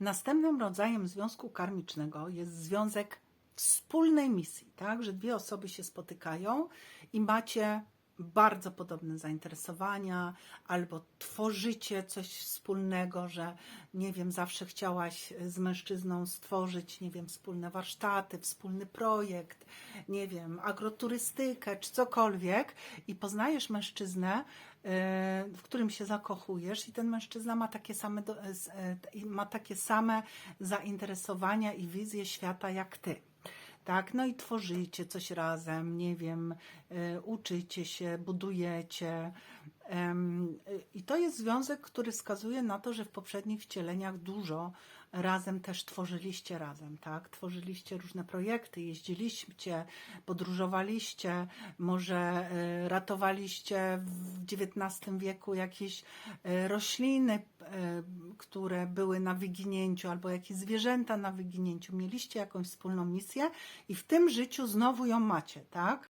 Następnym rodzajem związku karmicznego jest związek wspólnej misji, tak? Że dwie osoby się spotykają i macie bardzo podobne zainteresowania, albo tworzycie coś wspólnego, że nie wiem, zawsze chciałaś z mężczyzną stworzyć, nie wiem, wspólne warsztaty, wspólny projekt, nie wiem, agroturystykę czy cokolwiek i poznajesz mężczyznę, e, w którym się zakochujesz i ten mężczyzna ma takie same, e, ma takie same zainteresowania i wizje świata jak ty. Tak, no i tworzycie coś razem, nie wiem, y, uczycie się, budujecie. Y, I to jest związek, który wskazuje na to, że w poprzednich wcieleniach dużo razem też tworzyliście razem, tak? Tworzyliście różne projekty, jeździliście, podróżowaliście, może y, ratowaliście w XIX wieku jakieś y, rośliny, które były na wyginięciu, albo jakieś zwierzęta na wyginięciu. Mieliście jakąś wspólną misję i w tym życiu znowu ją macie, tak?